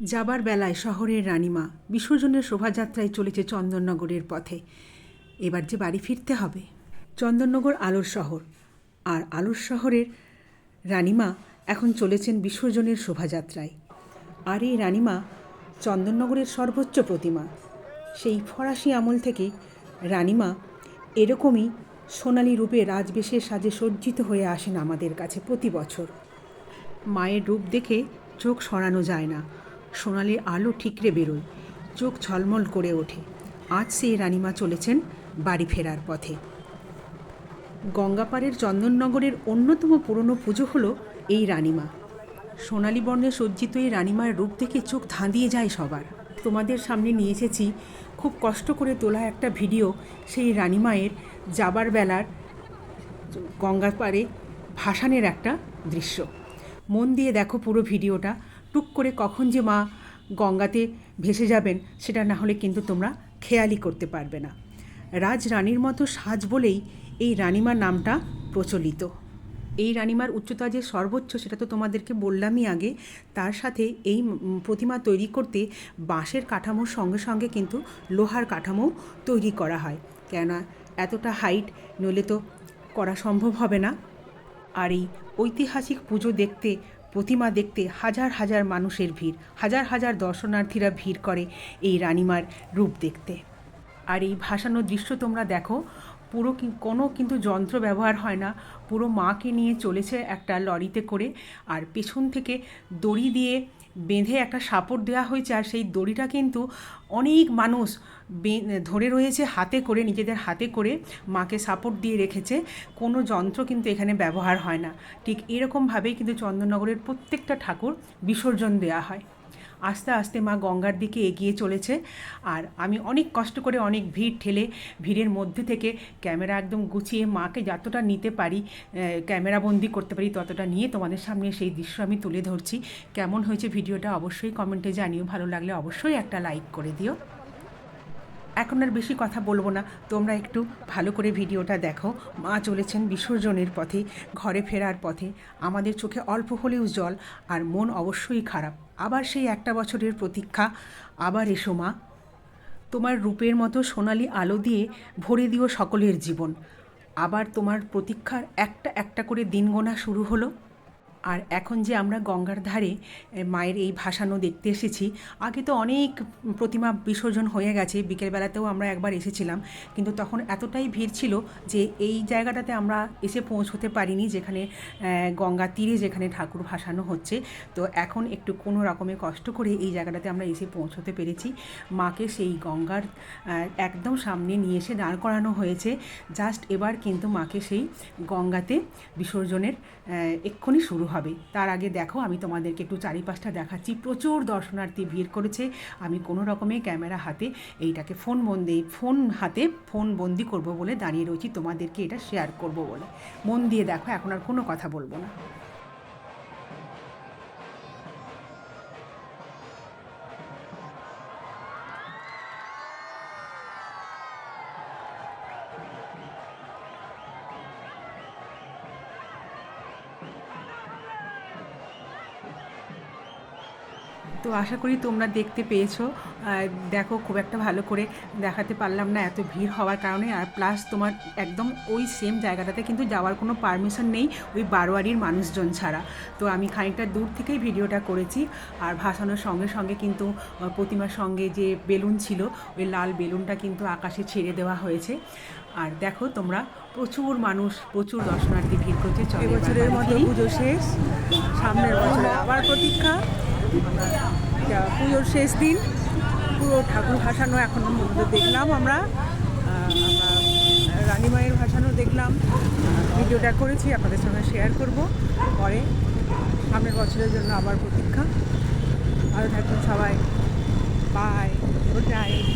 যাবার বেলায় শহরের রানীমা বিসর্জনের শোভাযাত্রায় চলেছে চন্দননগরের পথে। এবার যে বাড়ি ফিরতে হবে, চন্দননগর আলোর শহর। আর আলোর শহরের রানীমা এখন চলেছেন বিসর্জনের শোভাযাত্রায়। আর এই রানীমা চন্দননগরের সর্বোচ্চ প্রতিমা। সেই ফরাসি আমল থেকে রানীমা এরকমই সোনালি রূপে রাজবেশের সাজে সজ্জিত হয়ে আসেন আমাদের কাছে প্রতি বছর। মায়ের রূপ দেখে চোখ সরানো যায় না। সোনালি আলো ঠিকরে বেরোয়, চোখ ঝলমল করে ওঠে। আজ সেই রানীমা চলেছেন বাড়ি ফেরার পথে। গঙ্গাপাড়ের চন্দননগরের অন্যতম পুরনো পুজো হলো এই রানীমা। সোনালী বর্ণে সজ্জিত এই রানীমার রূপ দেখে চোখ ধাঁধিয়ে যায় সবার। তোমাদের সামনে নিয়ে এসেছি খুব কষ্ট করে তোলা একটা ভিডিও সেই রানীমায়ের যাবার বেলার গঙ্গার পাড়ে ভাসানের একটা দৃশ্য। মন দিয়ে দেখো পুরো ভিডিওটা। টুক করে কখন যে মা গঙ্গাতে ভেসে যাবেন, সেটা না হলে কিন্তু তোমরা খেয়ালই করতে পারবে না। রাজ রানীর মতো সাজ বলেই এই রানিমার নামটা প্রচলিত। এই রানিমার উচ্চতা যে সর্বোচ্চ, সেটা তো তোমাদেরকে বললামই আগে। তার সাথে এই প্রতিমা তৈরি করতে বাঁশের কাঠামোর সঙ্গে সঙ্গে কিন্তু লোহার কাঠামো তৈরি করা হয়। কেননা এতটা হাইট নইলে তো করা সম্ভব হবে না। আর এই ঐতিহাসিক পুজো দেখতে প্রতিমা দেখতে হাজার হাজার মানুষের ভিড়, হাজার হাজার দর্শনার্থীরা ভিড় করে এই রানিমার রূপ দেখতে। আর এই ভাসানো দৃশ্য তোমরা দেখো, পুরো কোনো কিন্তু যন্ত্র ব্যবহার হয় না, পুরো মাকে নিয়ে চলেছে একটা লরিতে করে, আর পেছন থেকে দড়ি দিয়ে বেঁধে একটা সাপোর্ট দেওয়া হয়েছে আর সেই দড়িটা কিন্তু অনেক মানুষ ধরে রয়েছে হাতে করে, নিজেদের হাতে করে মাকে সাপোর্ট দিয়ে রেখেছে। কোনো যন্ত্র কিন্তু এখানে ব্যবহার হয় না। ঠিক এরকমভাবেই কিন্তু চন্দননগরের প্রত্যেকটা ঠাকুর বিসর্জন দেওয়া হয়। আস্তে আস্তে মা গঙ্গার দিকে এগিয়ে চলেছে। আর আমি অনেক কষ্ট করে অনেক ভিড় ঠেলে ভিড়ের মধ্যে থেকে ক্যামেরা একদম গুছিয়ে মাকে যতটা নিতে পারি ক্যামেরা বন্দি করতে পারি ততটা নিয়ে তোমাদের সামনে সেই দৃশ্য আমি তুলে ধরছি। কেমন হয়েছে ভিডিওটা অবশ্যই কমেন্টে জানিও। ভালো লাগলে অবশ্যই একটা লাইক করে দিও। এখন আর বেশি কথা বলব না। তোমরা একটু ভালো করে ভিডিওটা দেখো। মা চলেছেন বিসর্জনের পথে, ঘরে ফেরার পথে। আমাদের চোখে অল্প হলেও জল আর মন অবশ্যই খারাপ। আবার সেই একটা বছরের প্রতীক্ষা। আবার এসো মা। তোমার রূপের মতো সোনালি আলো দিয়ে ভরে দিও সকলের জীবন। আবার তোমার প্রতীক্ষার একটা একটা করে দিন গোনা শুরু হলো। আর এখন যে আমরা গঙ্গার ধারে মায়ের এই ভাসানো দেখতে এসেছি, আগে তো অনেক প্রতিমা বিসর্জন হয়ে গেছে, বিকেলবেলাতেও আমরা একবার এসেছিলাম, কিন্তু তখন এতটাই ভিড় ছিল যে এই জায়গাটাতে আমরা এসে পৌঁছতে পারিনি, যেখানে গঙ্গা তীরে যেখানে ঠাকুর ভাসানো হচ্ছে। তো এখন একটু কোনো রকমে কষ্ট করে এই জায়গাটাতে আমরা এসে পৌঁছতে পেরেছি। মাকে সেই গঙ্গার একদম সামনে নিয়ে এসে দাঁড় করানো হয়েছে। জাস্ট এবার কিন্তু মাকে সেই গঙ্গাতে বিসর্জনের এক্ষুনি শুরু হবে। তার আগে দেখো, আমি তোমাদেরকে একটু চারিপাশটা দেখাচ্ছি। প্রচুর দর্শনার্থী ভিড় করেছে। আমি কোনো রকমে ক্যামেরা হাতে এইটাকে ফোন বন্দি ফোন হাতে ফোন বন্দি করব বলে দাঁড়িয়ে রয়েছি। তোমাদেরকে এটা শেয়ার করব বলে। মন দিয়ে দেখো, এখন আর কোনো কথা বলব না। তো আশা করি তোমরা দেখতে পেয়েছ। দেখো খুব একটা ভালো করে দেখাতে পারলাম না এত ভিড় হওয়ার কারণে। আর প্লাস তোমার একদম ওই সেম জায়গাটাতে কিন্তু যাওয়ার কোনো পারমিশন নেই ওই বারোয়ারির মানুষজন ছাড়া। তো আমি খানিকটা দূর থেকেই ভিডিওটা করেছি। আর ভাসানোর সঙ্গে সঙ্গে কিন্তু প্রতিমার সঙ্গে যে বেলুন ছিল ওই লাল বেলুনটা কিন্তু আকাশে ছেড়ে দেওয়া হয়েছে। আর দেখো তোমরা প্রচুর মানুষ প্রচুর দর্শনার্থী ভিড় করছে এবছরের মতো। পুজো শেষ। সামনের বছরে আবার প্রতীক্ষা। পুজোর শেষ দিন। পুরো ঠাকুর ভাসানো এখন মধ্যে দেখলাম আমরা। রানী মায়ের ভাসানো দেখলাম। ভিডিওটা করেছি, আপনাদের সঙ্গে শেয়ার করব। পরে সামনের বছরের জন্য আবার প্রতীক্ষা। ভালো থাকবেন সবাই। Bye good night